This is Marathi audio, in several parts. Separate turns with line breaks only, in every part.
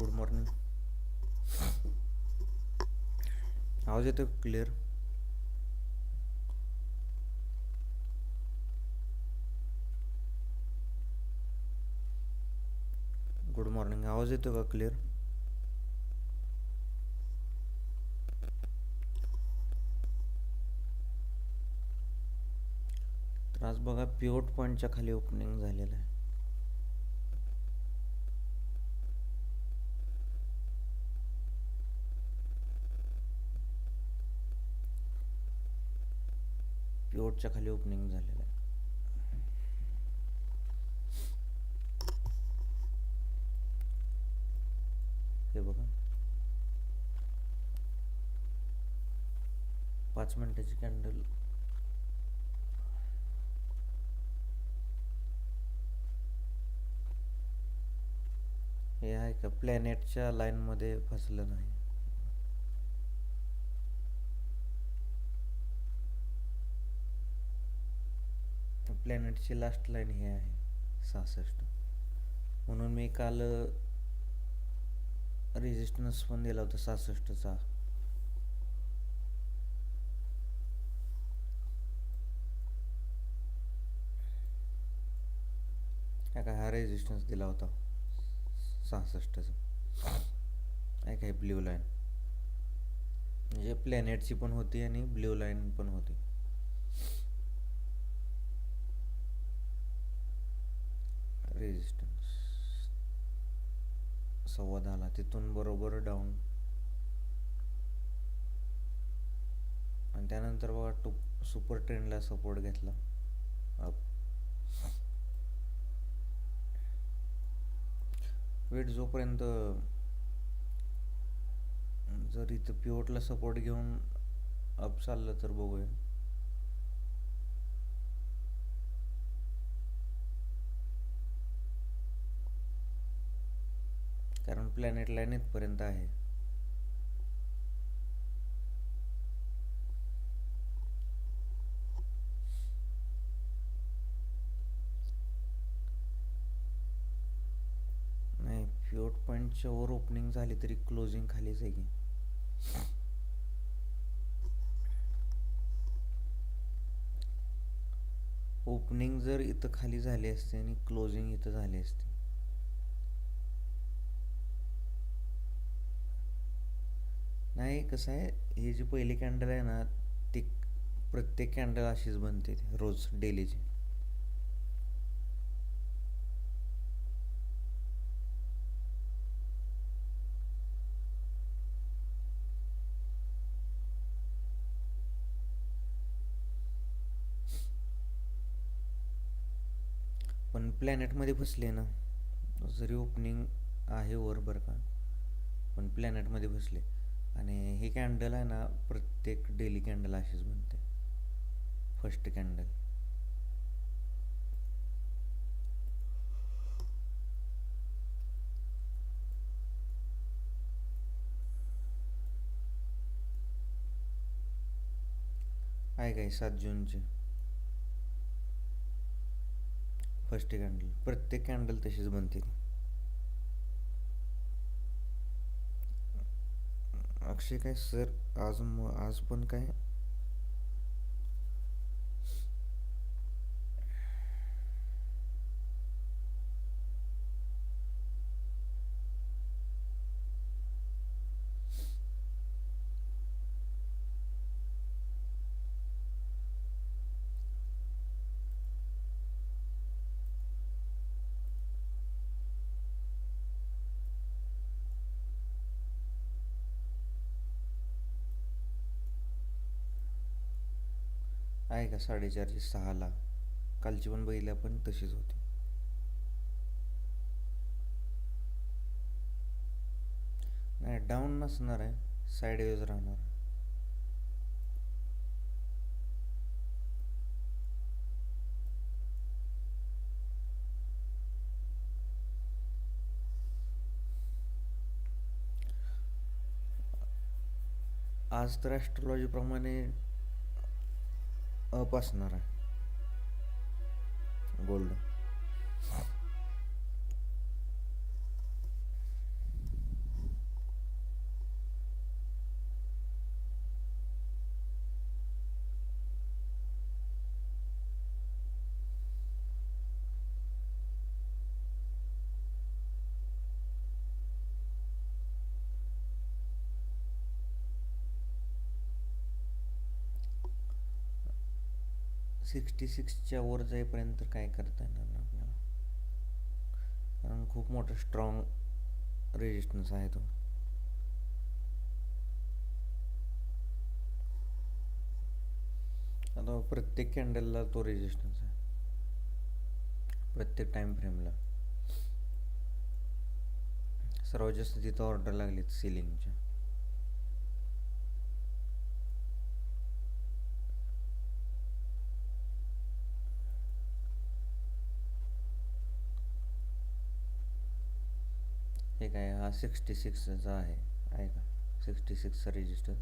गुड मॉर्निंग आवाज येतो क्लिअर गुड मॉर्निंग आवाज येतो का क्लिअर तर आज बघा पिओट पॉईंटच्या खाली ओपनिंग झालेलं आहे. पिओटच्या खाली ओपनिंग झालेलं आहे. हे बघा. पाच मिनिटाची कॅन्डल हे आहे का? प्लॅनेटच्या लाईनमध्ये फसलं नाही. प्लॅनेटची लास्ट लाईन ही आहे सहासष्ट. म्हणून मी काल रेजिस्टन्स पण दिला होता सहासष्टचा. का हा रेजिस्टन्स दिला होता सहासष्टचा. ऐका काय ब्ल्यू लाईन म्हणजे प्लॅनेटची पण होती आणि ब्ल्यू लाईन पण होती रेजिस्टन्स संवाद आला. तिथून बरोबर डाऊन आणि त्यानंतर बघा टू सुपर ट्रेंडला सपोर्ट घेतला. अप वेट जोपर्यंत जर इथं पिवटला सपोर्ट घेऊन अप चाललं तर बघूया. प्लॅनेट लाईन इथपर्यंत आहे. नाही प्युअर पॉईंटच्या वर ओपनिंग झाली तरी क्लोजिंग खालीच आहे की. ओपनिंग जर इथं खाली झाली असते आणि क्लोजिंग इथं झाली असते. नाही कसं आहे हे जी पहिली कॅन्डल आहे ना ती प्रत्येक कॅन्डल अशीच बनते रोज डेलीची पण प्लॅनेटमध्ये फसले ना जरी ओपनिंग आहे वर बरं का पण प्लॅनेटमध्ये फसले. आणि ही कॅन्डल आहे ना प्रत्येक डेली कॅन्डल अशीच बनते. फर्स्ट कॅन्डल आहे काय सात जूनची. फर्स्ट कॅन्डल प्रत्येक कॅन्डल तशीच बनते. साक्षी काय सर? आज म आज पण काय आहे का साडेचारशे सहाला कालची पण बघितल्या पण तशीच होती. नाही डाऊन नसणार आहे साईडवेज राहणार आज तर ॲस्ट्रॉलॉजीप्रमाणे अप असणार आहे. गोल्ड. सिक्स्टी सिक्सच्या वर जाईपर्यंत काय करता येणार ना आपल्याला. कारण खूप मोठा स्ट्रॉंग रेजिस्टन्स आहे तो. आता प्रत्येक कॅन्डलला तो रेजिस्टन्स आहे. प्रत्येक टाइम फ्रेमला सर्वात जास्त तिथं ऑर्डर लागलीत सिलिंगच्या हा सिक्स्टी सिक्सचा आहे. आहे का? सिक्स्टी सिक्सचा रेजिस्टन्स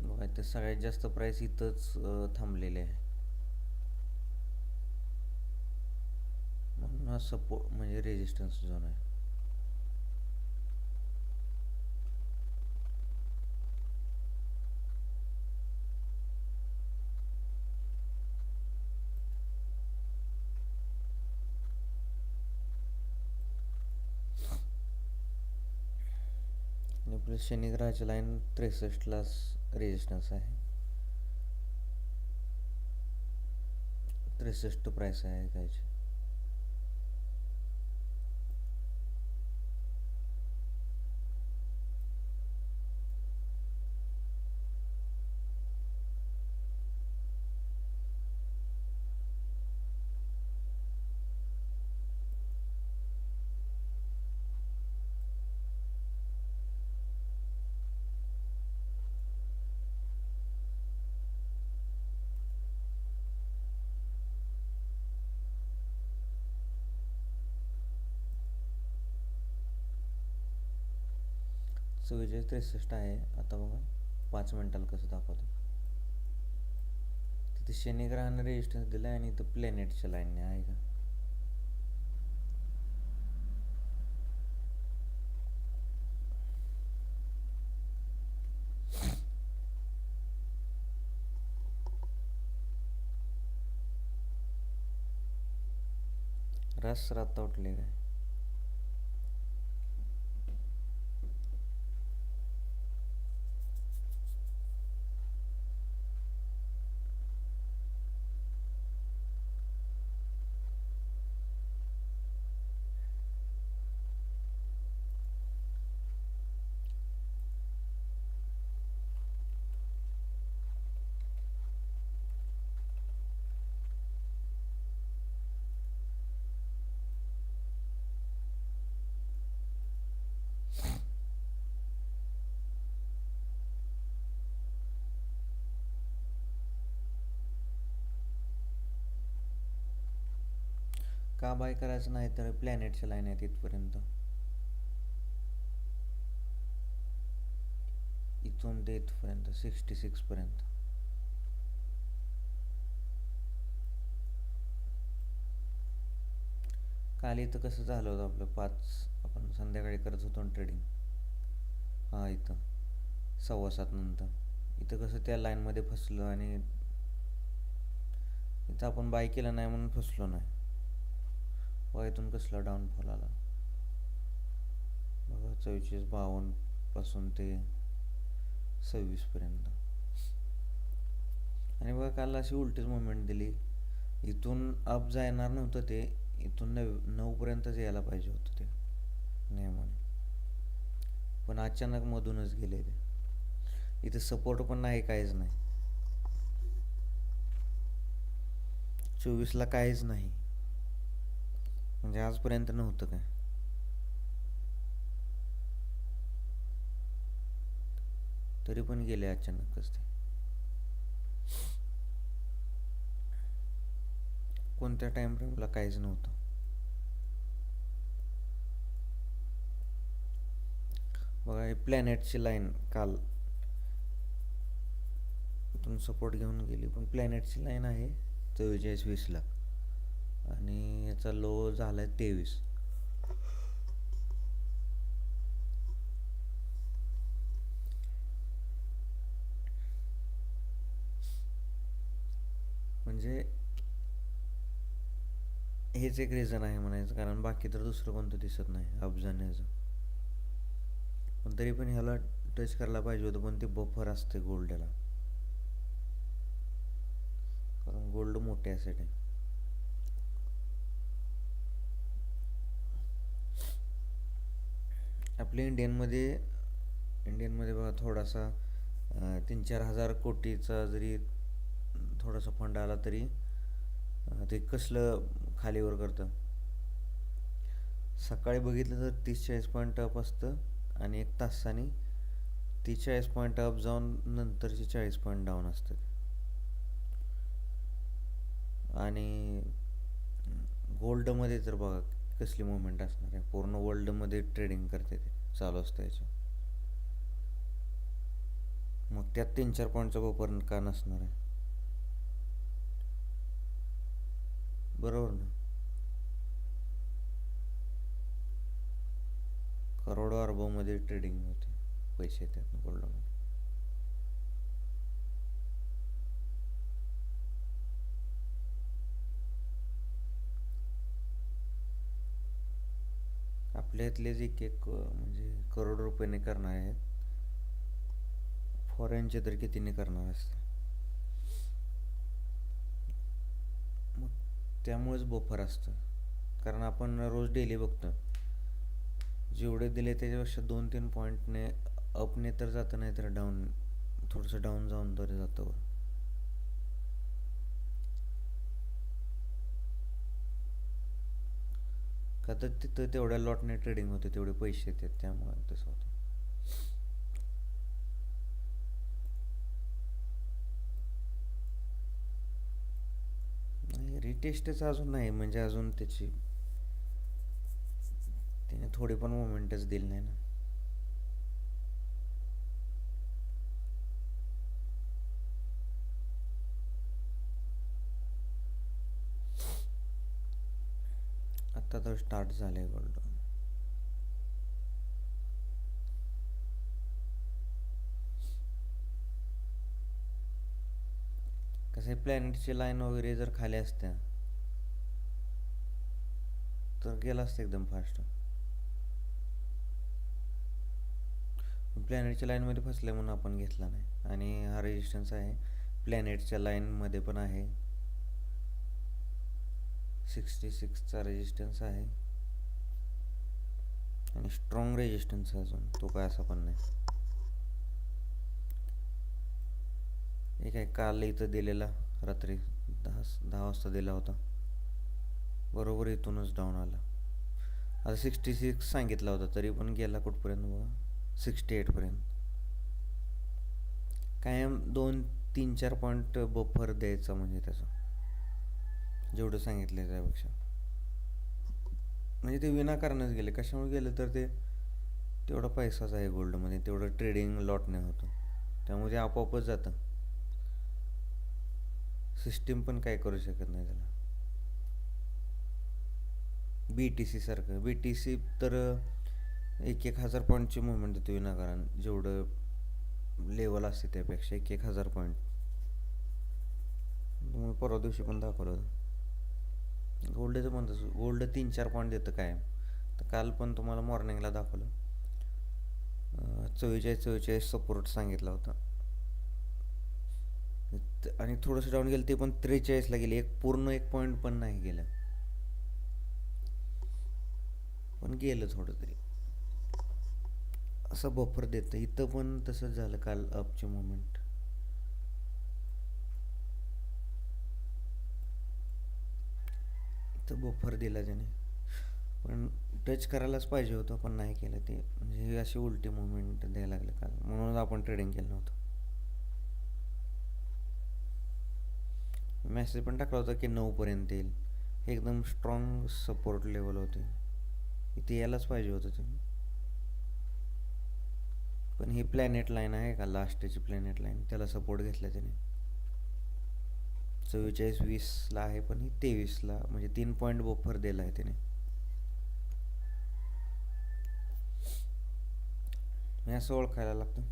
बघा ते सगळ्यात जास्त प्राईस इथंच थांबलेले आहे. म्हणून हा सपोर्ट म्हणजे रेजिस्टन्स झोन आहे. आणि शनिग्रहाची लाईन त्रेसष्टला रेजिस्टन्स आहे. त्रेसष्ट प्राईस आहे त्याची. चव्वेचाळीस त्रेसष्ट आहे. आता बघा पाच मिनटाला कसं दाखवतो तिथे शनिग्रहानं रेजिस्टन्स दिला आहे आणि इथं प्लॅनेटच्या लाईनने आहे का? रस रात उठले काय? का बाय करायचं नाही तर प्लॅनेटच्या लाईन आहेत इथपर्यंत. इथून ते इथपर्यंत सिक्स्टी सिक्सपर्यंत काल इथं कसं झालं होतं आपलं? पाच आपण संध्याकाळी करत होतो ट्रेडिंग हां इथं. सव्वा सात नंतर. इथं कसं त्या लाईनमध्ये फसलो आणि इथं आपण बाय केलं नाही म्हणून फसलो नाही. बघा इथून कसला डाऊनफॉल आला? बघा चव्वेचाळीस बावन्नपासून ते सव्वीसपर्यंत आणि बघा काल अशी उलटीच मुवमेंट दिली. इथून अप जाणार नव्हतं ते इथून नऊ नऊपर्यंतच यायला पाहिजे होतं ते नियमाने पण अचानक मधूनच गेले ते. इथे सपोर्ट पण नाही काहीच नाही. चोवीसला काहीच नाही. म्हणजे आजपर्यंत नव्हतं काय? तरी पण गेले अचानकच ते. कोणत्या टाइम फ्रेमला काहीच नव्हतं. बघा हे प्लॅनेटची लाईन काल इथून सपोर्ट घेऊन गेली. पण प्लॅनेटची लाईन आहे चव्वेचाळीस वीसला आणि याचा लो झाला आहे तेवीस. म्हणजे हेच एक रिझन आहे म्हणायचं कारण बाकी तर दुसरं कोणतं दिसत नाही अफजाण्याचं. पण तरी पण ह्याला टच करायला पाहिजे होतं पण ते बफर असते गोल्डला गोल्ड मोठे ॲसेट आहे. आपल्या इंडियनमध्ये इंडियनमध्ये बघा थोडासा तीन चार हजार कोटीचा जरी थोडासा फंड आला तरी ते कसलं खालीवर करतं? सकाळी बघितलं तर तीस चाळीस पॉईंट अप असतं आणि एक तासाने तीस चाळीस पॉईंट अप जाऊन नंतरचे चाळीस पॉईंट डाऊन असतात. आणि गोल्डमध्ये तर बघा कसली मुवमेंट असणार आहे. पूर्ण वर्ल्डमध्ये ट्रेडिंग करते ते. चालू असतं याच्या मग त्यात तीन चार पॉईंटचा गोपर्यंत का नसणार आहे? बरोबर ना? करोडो अरबोमध्ये ट्रेडिंग होते. पैसे त्यात गोल्डमध्ये आपल्या इथलेच एक एक म्हणजे करोड रुपयाने करणार आहेत फॉरेनचे तर कितीने करणार असते मग त्यामुळेच बफर असतं. कारण आपण रोज डेली बघतो. जेवढे दिले त्याच्यापेक्षा दोन तीन पॉईंटने अपने तर जातं नाही तर डाऊन थोडंसं डाऊन जाऊन तरी जातं. का तर तिथं तेवढ्या लॉटने ट्रेडिंग होते तेवढे पैसे येतात त्यामुळे तसं होतं. नाही रिटेस्टच अजून नाही म्हणजे अजून त्याची त्याने थोडी पण मोमेंटच दिली नाही ना. आता तर स्टार्ट झाले गोल्ड कसं प्लॅनेटची लाईन वगैरे जर खाली असत्या तर गेला असतं एकदम फास्ट प्लॅनेटच्या लाईनमध्ये फसले म्हणून आपण घेतला नाही. आणि हा रेजिस्टन्स आहे प्लॅनेटच्या लाईनमध्ये पण आहे. सिक्स्टी सिक्सचा रेजिस्टन्स आहे. आणि स्ट्रॉंग रेजिस्टन्स आहे अजून. तो काय असा पण नाही. एक आहे काल इथं दिलेला रात्री दहा दहा वाजता दिला होता. बरोबर इथूनच डाऊन आला. आता सिक्स्टी सिक्स सांगितला होता तरी पण गेला कुठपर्यंत बघा? सिक्स्टी एटपर्यंत कायम दोन तीन चार पॉईंट बफर द्यायचा म्हणजे त्याचा. जेवढं सांगितलं त्यापेक्षा. म्हणजे ते विनाकारणच गेले. कशामुळे गेले तर ते तेवढा पैसाच आहे गोल्डमध्ये. तेवढं ट्रेडिंग लॉट नाही होतं. त्यामुळे ते आपोआपच जातं. सिस्टीम पण काय करू शकत नाही त्याला. बी टी सी सारखं. बी टी सी तर एक एक हजार पॉईंटची मुवमेंट देतो विनाकारण. जेवढं लेवल असते त्यापेक्षा एक एक हजार पॉईंट तुम्ही परवा दिवशी पण दाखवलं होतं. गोल्डचं पण तसं गोल्ड तीन चार पॉईंट देतं काय तर काल पण तुम्हाला मॉर्निंगला दाखवलं. चव्वेचाळीस चव्वेचाळीस सपोर्ट सांगितला होता. आणि थोडंसं डाऊन गेलं ते पण त्रेचाळीसला गेले. एक पूर्ण एक पॉईंट पण नाही गेलं. पण गेलं थोडं तरी. असं बफर देतं. इथं पण तसंच झालं काल अपचे मुवमेंट इथं बफर दिला त्याने. पण टच करायलाच पाहिजे होतं पण नाही केलं ते. म्हणजे हे अशी उलटी मुवमेंट द्यायला लागले काल. म्हणून आपण ट्रेडिंग केलं नव्हतं. मेसेज पण टाकला होता की नऊपर्यंत येईल. हे एकदम स्ट्रॉंग सपोर्ट लेवल होते. इथे यायलाच पाहिजे होतं ते पण ही प्लॅनेट लाईन आहे का? लास्टची प्लॅनेट लाईन त्याला सपोर्ट घेतला त्याने. चव्वेचाळीस वीसला आहे पण ही तेवीसला म्हणजे तीन पॉईंट बफर दिला आहे त्याने मी असं ओळखायला लागतं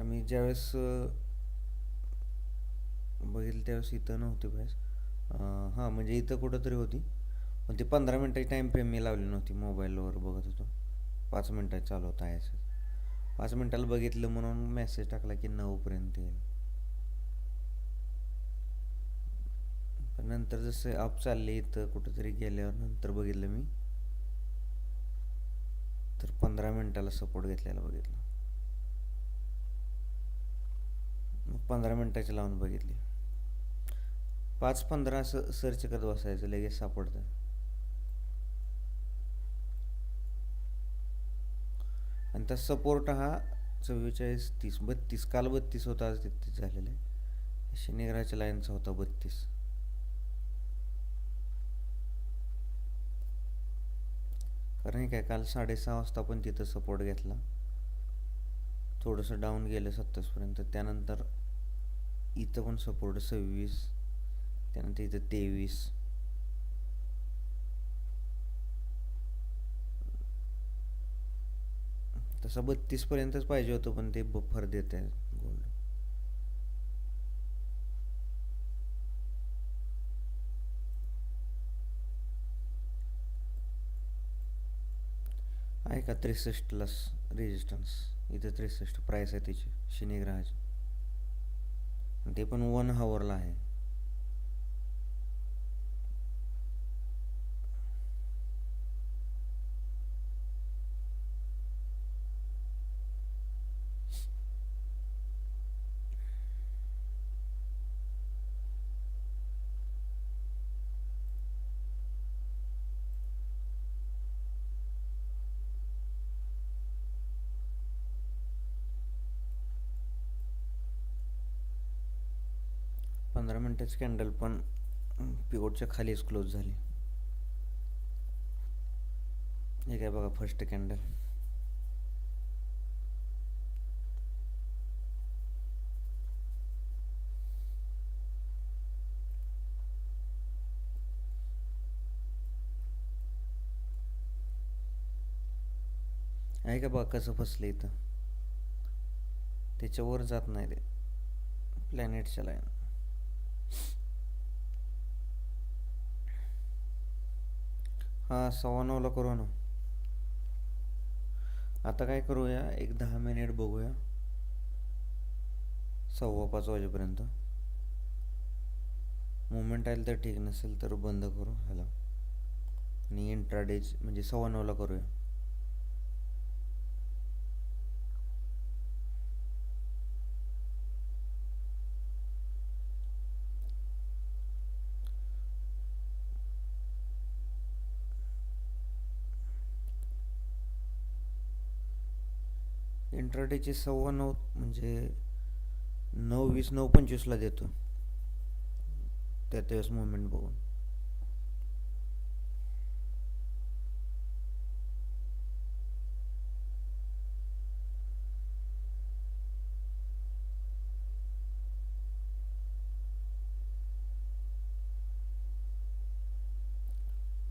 आम्ही ज्यावेळेस बघितलं त्यावेळेस इथं नव्हती बस. हां म्हणजे इथं कुठंतरी होती. पण ती पंधरा मिनटाची टाईम फ्रेम मी लावली नव्हती मोबाईलवर बघत होतो. पाच मिनटात चालू होता आहे पाच मिनटाला बघितलं म्हणून मेसेज टाकला की नऊपर्यंत येईल. नंतर जसं अप चालले इथं कुठंतरी गेल्यावर नंतर बघितलं मी. तर पंधरा मिनिटाला सपोर्ट घेतलेला बघितलं. मग पंधरा मिनिटाची लावून बघितली. पाच पंधरा असं सर्च करत बसायचं लगेच सापडतं. आणि त्या सपोर्ट हा चव्वेचाळीस तीस बत्तीस काल बत्तीस होता आज तेहतीस झालेला आहे. शनिग्रहाच्या लाईनचा होता बत्तीस. कारण हे काय काल साडेसहा वाजता पण तिथं सपोर्ट घेतला. थोडंसं डाऊन गेलं सत्तावीसपर्यंत. त्यानंतर इथं पण सपोर्ट सव्वीस त्यानंतर इथं तेवीस. तसं बत्तीसपर्यंतच पाहिजे होतं पण ते बफर देत आहे गोल्ड आहे का त्रेसष्टलाच रेजिस्टन्स इथं त्रेसष्ट प्राईस आहे त्याची. शनिग्रहाची. ते पण वन हवरला आहे. पंधरा मिनटाची कॅन्डल पण पिवटच्या खालीच क्लोज झाली. हे काय बघा फर्स्ट कॅन्डल आहे का बघा कसं फसलं इथं? त्याच्यावर जात नाही ते. प्लॅनेटच्या लाईन हां सव्वा नऊला करू ना. आता काय करूया एक दहा मिनिट बघूया. सव्वा पाच वाजेपर्यंत. मुवमेंट आलं तर ठीक नसेल तर बंद करू ह्याला. आणि इंट्राडेज म्हणजे सव्वा नऊला करूया. इंट्राडेचे सव्वा नऊ म्हणजे नऊ वीस नऊ पंचवीसला देतो. त्या त्यावेळेस मुवमेंट बघून.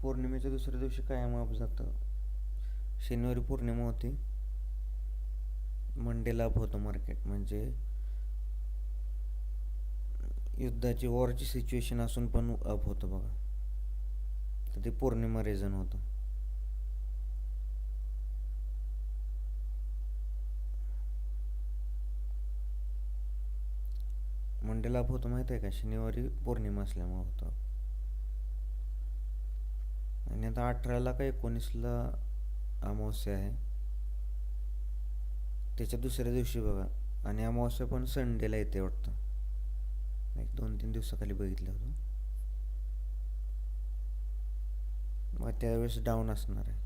पौर्णिमेच्या दुसऱ्या दिवशी कायम अप जातं. शनिवारी पौर्णिमा होती. मंडेला अप होतं मार्केट म्हणजे युद्धाची वॉरची सिच्युएशन असून पण अप होतं बघा. तर ते पौर्णिमा रिझन होतं. मंडेला अप होतं माहिती आहे का? शनिवारी पौर्णिमा असल्यामुळे होतं. आणि आता अठराला का एकोणीसला अमावस्या आहे? त्याच्या दुसऱ्या दिवशी बघा. आणि अमावस्या पण संडेला येते वाटतं. एक दोन तीन दिवसाखाली बघितलं होतं. मग त्यावेळेस डाऊन असणार आहे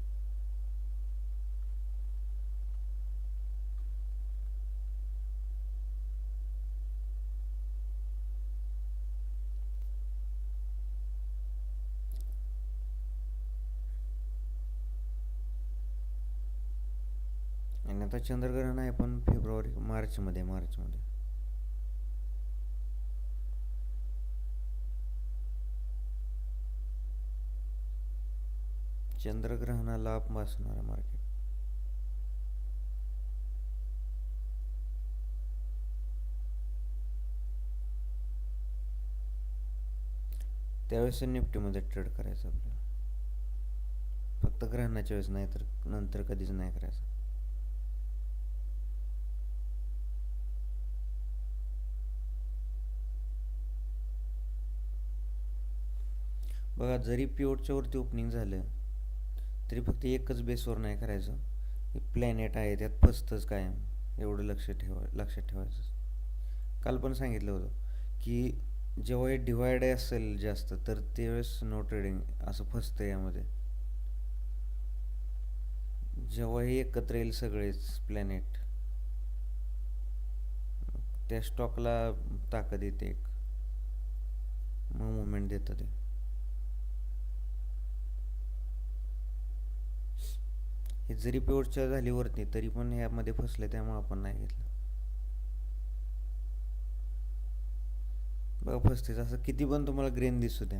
आणि आता चंद्रग्रहण आहे पण फेब्रुवारी मार्चमध्ये मार्चमध्ये. चंद्रग्रहणाला लाभ असणार आहे मार्केट त्यावेळेस निफ्टीमध्ये ट्रेड करायचं आपल्याला. फक्त ग्रहणाच्या वेळेस नाही तर नंतर कधीच नाही करायचं. बघा जरी पिओटच्या वरती ओपनिंग झालं तरी फक्त एकच बेसवर नाही करायचं. हे प्लॅनेट आहे त्यात फसतंच कायम. एवढं लक्ष ठेवा लक्षात ठेवायचं. काल पण सांगितलं होतं की जेव्हा हे डिवायड असेल जास्त तर त्यावेळेस नो ट्रेडिंग असं फसतं यामध्ये. जेव्हा हे एकत्र येईल सगळेच प्लॅनेट त्या स्टॉकला ताकद येते एक. मग मुवमेंट देतं ते. हे जरी पेवटच्या झाली वरती तरी पण यामध्ये फसले त्यामुळे आपण नाही घेतलं. बघा फसतेच. असं किती पण तुम्हाला ग्रेन दिसू द्या.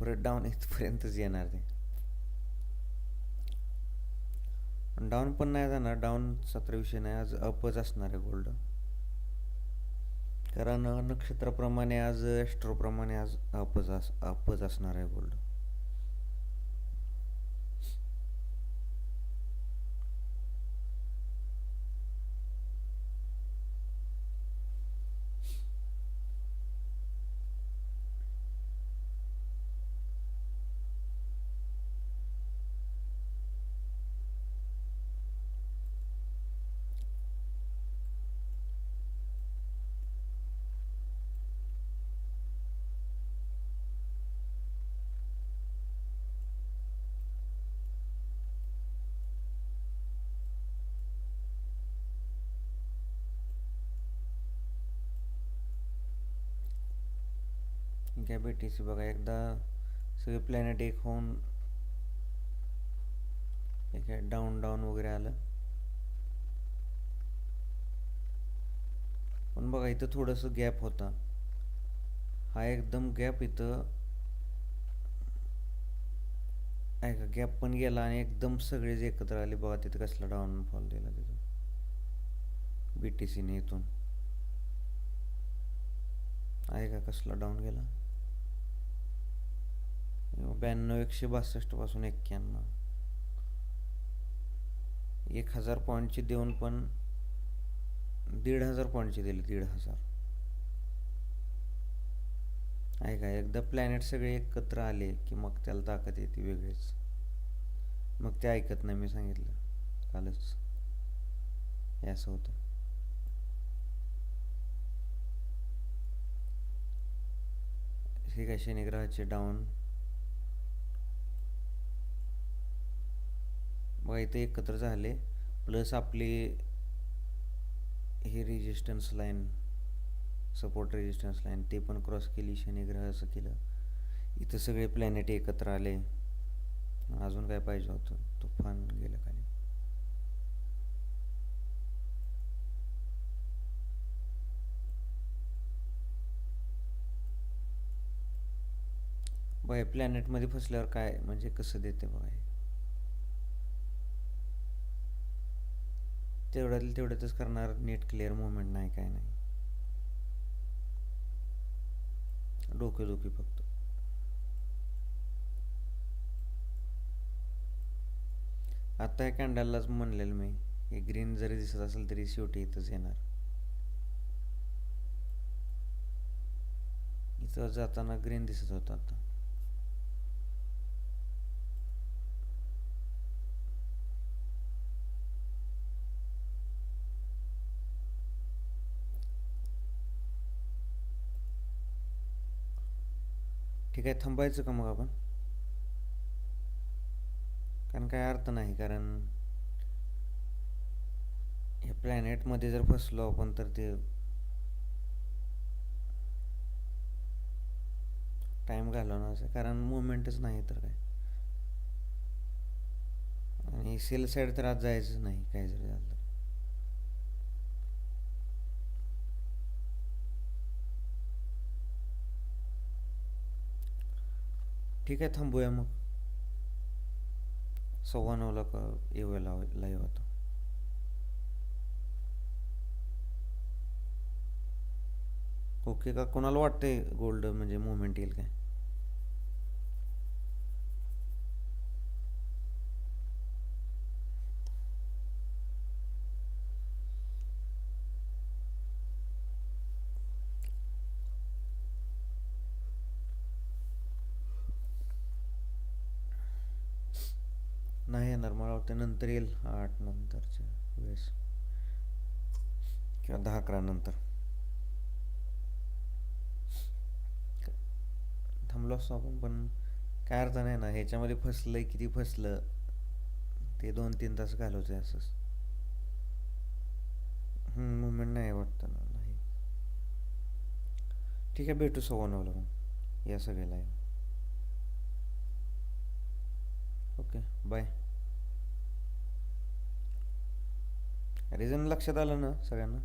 परत डाऊन इथपर्यंतच येणार ते. डाऊन पण नाही जाणार. डाऊन सतरा विषय नाही. आज अपच असणार आहे गोल्ड कारण नक्षत्राप्रमाणे आज ॲस्ट्रोप्रमाणे आज अपच अस अपच असणार आहे गोल्ड काय बघा एकदा सगळे प्लॅनेट एक होऊन एक डाऊन डाऊन वगैरे आलं. पण बघा इथं थोडंसं गॅप होता. हा एकदम गॅप इथं ऐका गॅप पण गेला आणि एकदम सगळेच एकत्र आले. बघा तिथं कसला डाऊन फॉल दिला तिथं. बी टी सीने इथून. ऐका कसला डाऊन गेला? ब्याण्णव एकशे बासष्टपासून एक्क्याण्णव. एक हजार पॉईंटची देऊन पण दीड हजार पॉईंटचे दिले दीड हजार. ऐका एकदा प्लॅनेट सगळे एकत्र आले की मग त्याला ताकद येते वेगळीच. मग ते ऐकत नाही मी सांगितलं कालच. हे असं होतं. ठीक आहे शनिग्रहाचे डाऊन बघा इथे एकत्र झाले. प्लस आपली हे resistance line support resistance line ते पण क्रॉस केली शनिग्रह असं केलं. इथं सगळे प्लॅनेट एकत्र आले. अजून काय पाहिजे होतं? तुफान गेलं खाली बघा प्लॅनेटमध्ये फसल्यावर काय म्हणजे कसं देते बघा हे तेवढ्यातच करणार नेट क्लिअर मुवमेंट नाही काय नाही. डोकेदुखी फक्त. आता या कॅन्डललाच म्हणलेलं मी हे ग्रीन जरी दिसत असेल तरी शेवटी इथंच येणार. इथं जाताना ग्रीन दिसत होता आता. ठीक आहे थांबायचं का मग आपण? कारण काय अर्थ नाही कारण ह्या प्लॅनेटमध्ये जर फसलो आपण तर ते टाइम घालवणार कारण मुवमेंटच नाही तर काय. आणि सेल साईड तर आज जायचं नाही काय जरी झालं ठीक आहे थांबूया मग. सव्वा नऊला का येऊया लाव लाईव्ह आता. ओके का? कोणाला वाटते गोल्ड म्हणजे मुवमेंट येईल काय नाही येणार उतरेल आठ नंतरच्या वेळेस. किंवा दहा अकरा नंतर. थांबलो असतो आपण पण काय अर्थ नाही ना ह्याच्यामध्ये फसलंय किती फसलं ते दोन तीन तास घालवते असंच. मुवमेंट नाही वाटतं ना नाही. ठीक आहे भेटू सव्वा मग या सगळ्याला ओके बाय रिझन लक्षात आलं ना सगळ्यांना?